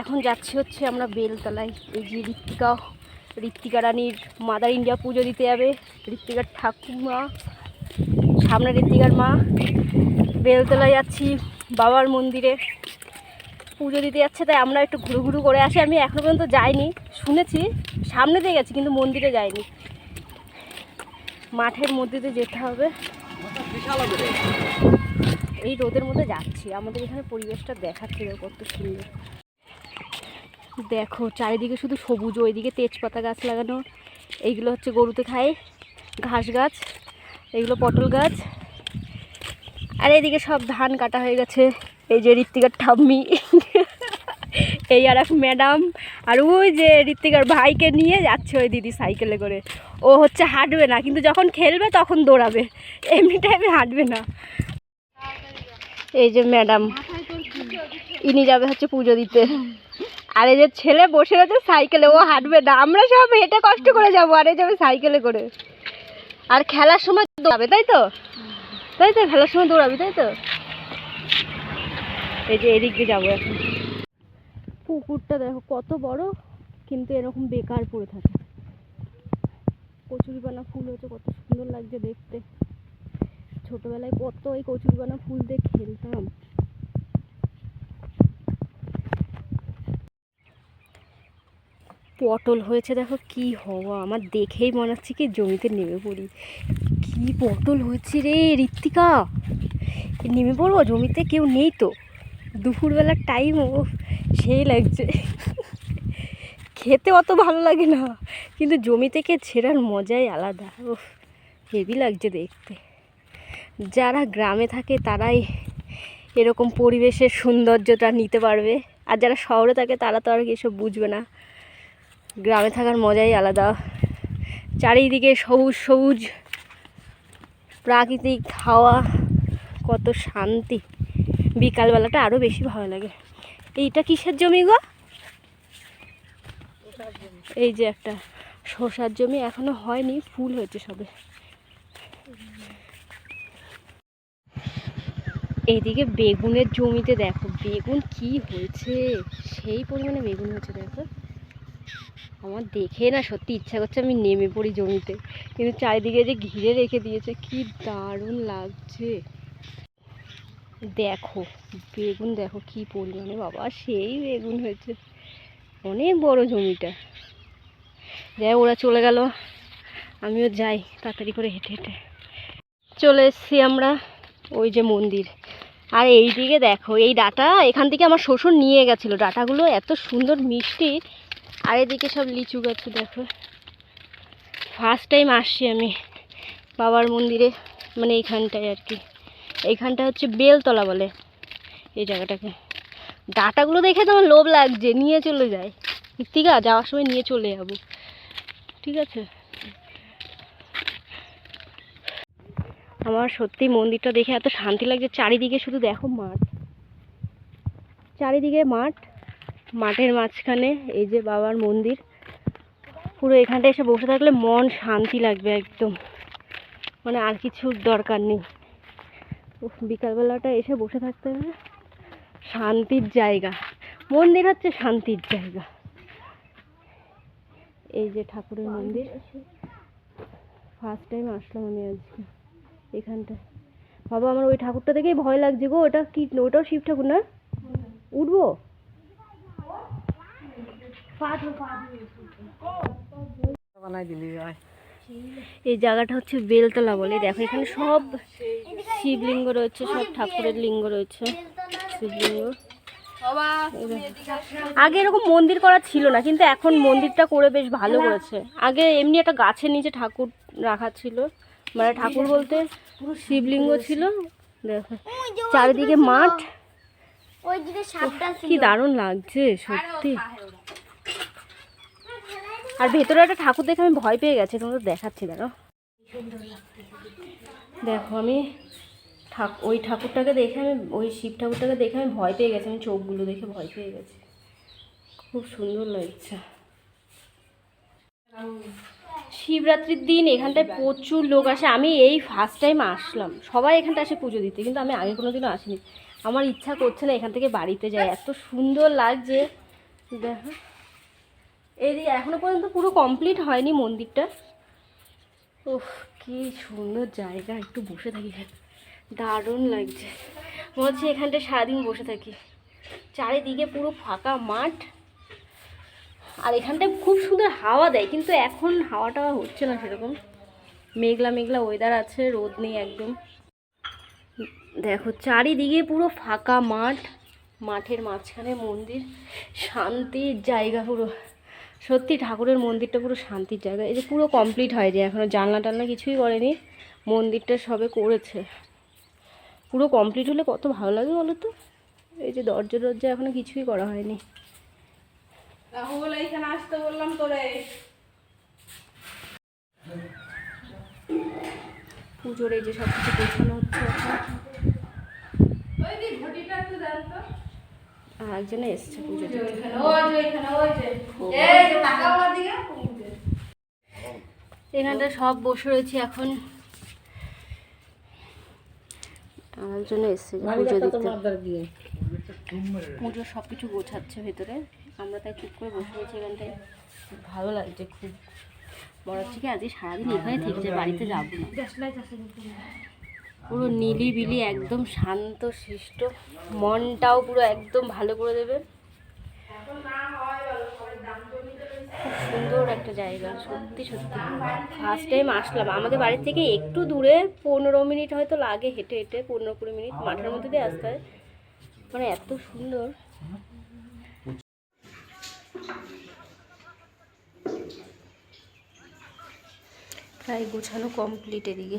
এখন যাচ্ছি হচ্ছে আমরা বেলতলায়। এই যে ঋত্বিকা ঋত্বিকা রানীর মাদার ইন্ডিয়া পুজো দিতে যাবে। ঋত্বিকার ঠাকুমা, সামনে ঋত্বিকার মা। বেলতলায় যাচ্ছি বাবার মন্দিরে। পুজো দিতে যাচ্ছে, তাই আমরা একটু ঘুরু ঘুরু করে আসি। আমি এখনও পর্যন্ত যাইনি, শুনেছি, সামনে দিয়ে গেছি, কিন্তু মন্দিরে যাইনি। মাঠের মধ্যে দিয়ে যেতে হবে। এই রোদের মধ্যে যাচ্ছি। আমাদের এখানে পরিবেশটা দেখাচ্ছে দেখো কত সুন্দর। দেখো, চারিদিকে শুধু সবুজ, ওইদিকে তেজপাতা গাছ লাগানো। এইগুলো হচ্ছে গরুতে খায়। ঘাস গাছ, এইগুলো পটল গাছ। আর এদিকে সব ধান কাটা হয়ে গেছে। এই যে ঋত্বিকার ঠাম্মি। এই আর এক ম্যাডাম। আর ওই যে ঋত্বিকার ভাইকে নিয়ে যাচ্ছে ওই দিদি সাইকেলে করে। ও হচ্ছে হাঁটবে না, কিন্তু যখন খেলবে তখন দৌড়াবে। এমনি টাইমে হাঁটবে না। এই যে ম্যাডাম, ইনি যাবে হচ্ছে পুজো দিতে। আর এই যে ছেলে বসে রয়েছে সাইকেলে, ও হাঁটবে না। আমরা সব হেঁটে কষ্ট করে যাব, আর এই যাবে সাইকেলে করে। আর খেলার সময় দৌড়াবে, তাই তো? তাই তো, খেলার সময় দৌড়াবে, তাই তো? এই যে এদিক দিয়ে যাব এখন। পুকুরটা দেখো, কত বড়, কিন্তু এরকম বেকার পড়ে থাকে। কচুরিপানা ফুল হয়েছে, কত সুন্দর লাগছে দেখতে। ছোটবেলায় কত ওই কচুরিপানা ফুল দিয়ে খেলতাম। পটল হয়েছে, দেখো কি হওয়া। আমার দেখেই মনে হচ্ছে কি জমিতে নেমে পড়ি। কি পটল হয়েছে রে, ঋত্বিকা! নেমে পড়ব? জমিতে কেউ নেই তো? দুপুরবেলার টাইম ও সেই লাগছে। খেতে অত ভালো লাগে না, কিন্তু জমি থেকে ছেঁড়ার মজাই আলাদা। ও হেভি লাগছে দেখতে। যারা গ্রামে থাকে তারাই এরকম পরিবেশের সৌন্দর্যটা নিতে পারবে। আর যারা শহরে থাকে তারা তো আর এসব বুঝবে না। গ্রামে থাকার মজাই আলাদা। চারিদিকে সবুজ সবুজ। প্রাকৃতিক হাওয়া, কত শান্তি। বিকালবেলাটা আরও বেশি ভালো লাগে। এইটা কিসের জমি গো? এই যে একটা শসার জমি এখনও হয়নি, ফুল হয়েছে সবে। এইদিকে বেগুনের জমিতে দেখো, বেগুন কি হয়েছে? সেই পরিমাণে বেগুন হয়েছে দেখো। আমার দেখে না সত্যি ইচ্ছা করছে আমি নেমে পড়ি জমিতে। কিন্তু চারিদিকে যে ঘিরে রেখে দিয়েছে, কি দারুণ লাগছে। দেখো, বেগুন দেখো কি পরিমাণে বাবা, সেই বেগুন হয়েছে। অনেক বড় জমিটা। যাই ওরা চলে গেল। আমিও যাই তাড়াতাড়ি করে হেঁটে হেঁটে। চলে এসেছি আমরা ওই যে মন্দির। আর এই দিকে দেখো, এই ডাটা এখান থেকে আমার শ্বশুর নিয়ে গেছিল। ডাটাগুলো এত সুন্দর, মিষ্টি। আর এদিকে সব লিচু গাছ, দেখো। ফার্স্ট টাইম আসছি আমি বাবার মন্দিরে মানে এইখানটায় আর কি। এইখানটা হচ্ছে বেলতলা বলে এই জায়গাটাকে। ডাটাগুলো দেখে তো আমার লোভ লাগছে, নিয়ে চলে যায় আছে যাওয়ার সময় নিয়ে চলে যাব। ঠিক আছে? আমার সত্যি মন্দিরটা দেখে এত শান্তি লাগছে, চারিদিকে শুধু দেখো মাঠ। চারিদিকে মাঠ। মাঠের মাঝখানে এই যে বাবার মন্দির। পুরো এখানটা এসে বসে থাকলে মন শান্তি লাগবে একদম। মানে আর কিছুর দরকার নেই। বিকালবেলাটা এসে বসে থাকতে হবে। শান্তির জায়গা। মন্দির হচ্ছে শান্তির জায়গা। এই যে ঠাকুরের মন্দির। ফার্স্ট টাইম আসলাম আমি আজকে এখানটায়। বাবা, আমার ওই ঠাকুরটা দেখেই ভয় লাগছে গো। ওটা কি, ওটাও শিব ঠাকুর না? উঠবো? এই জায়গাটা হচ্ছে বেলতলা বলে দেখো এখানে সব শিবলিঙ্গ রয়েছে সব ঠাকুরের লিঙ্গ রয়েছে শিবলিঙ্গ। আগে এরকম মন্দির করা ছিল না কিন্তু এখন মন্দিরটা করে বেশ ভালো করেছে। আগে এমনি একটা গাছের নিচে ঠাকুর রাখা ছিল মানে ঠাকুর বলতে শিবলিঙ্গ ছিল দেখো। চারিদিকে মাঠ। কি দারুণ লাগছে সত্যি। আর ভেতরে একটা ঠাকুর দেখে আমি ভয় পেয়ে গেছি, তোমাদের দেখাচ্ছি, দেখো। দেখো, আমি ওই ঠাকুরটাকে দেখে আমি, ওই শিব ঠাকুরটাকে দেখে আমি ভয় পেয়ে গেছি, আমি চোখগুলো দেখে ভয় পেয়ে গেছি। খুব সুন্দর লাগছে। শিবরাত্রির দিন এখানটায় প্রচুর লোক আসে। আমি এই ফার্স্ট টাইম আসলাম। সবাই এখানটা আসে পুজো দিতে, কিন্তু আমি আগে কোনো দিনও আসিনি। আমার ইচ্ছা করছে না এখান থেকে বাড়িতে যাই। এত সুন্দর লাগছে। দেখো। এদিকে এখনও পর্যন্ত পুরো কমপ্লিট হয়নি মন্দিরটা। উফ, কি সুন্দর জায়গা, একটু বসে থাকি। দারুণ লাগছে। মনে হচ্ছে এখানটা সারাদিন বসে থাকি। চারিদিকে পুরো ফাঁকা মাঠ। আর এখানটায় খুব সুন্দর হাওয়া দেয়, কিন্তু এখন হাওয়াটা হচ্ছে না সেরকম। মেঘলা মেঘলা ওয়েদার আছে, রোদ নেই একদম। দেখো, চারিদিকে পুরো ফাঁকা মাঠ, মাঠের মাঝখানে মন্দির। শান্তির জায়গা পুরো। সত্যি ঠাকুরের মন্দিরটা পুরো শান্তির জায়গা। এই যে পুরো কমপ্লিট হয়নি এখনও জানলা টালনা কিছুই করেনি। মন্দিরটা সবে করেছে। পুরো কমপ্লিট হলে কত ভালো লাগে বলো তো? এই যে দরজা দরজা এখনও কিছুই করা হয়নি। রাহুল এইখানে আসতে বললাম তোরে। পুজোর এই যে সব কিছু গোছানো হচ্ছে এখন। যে ঘটিটা একটু দেন তো। আর একজনে এসছে পুজো আমার এখানটা সব বসে রয়েছে এখন। আর একজনে এসছে পুজো দিতে। পুজো সব কিছু গোছাচ্ছে ভেতরে। আমরা তাই চুপ করে বসে রয়েছি এখানটায়। ভালো লাগছে খুব। মনে হচ্ছে কি আজকে সারাদিন এখানে থেকে যে বাড়িতে যাব না। পুরো নিলিবিলি একদম শান্ত শিষ্ট মনটাও পুরো একদম ভালো করে দেবে। খুব সুন্দর একটা জায়গা সত্যি সত্যি। ফার্স্ট টাইম আসলাম। আমাদের বাড়ি থেকে একটু দূরে পনেরো মিনিট হয়তো লাগে হেঁটে হেঁটে পনেরো কুড়ি মিনিট মাঠের মধ্যে দিয়ে আসতে হয়। মানে এত সুন্দর। প্রায় গোছানো কমপ্লিট এদিকে।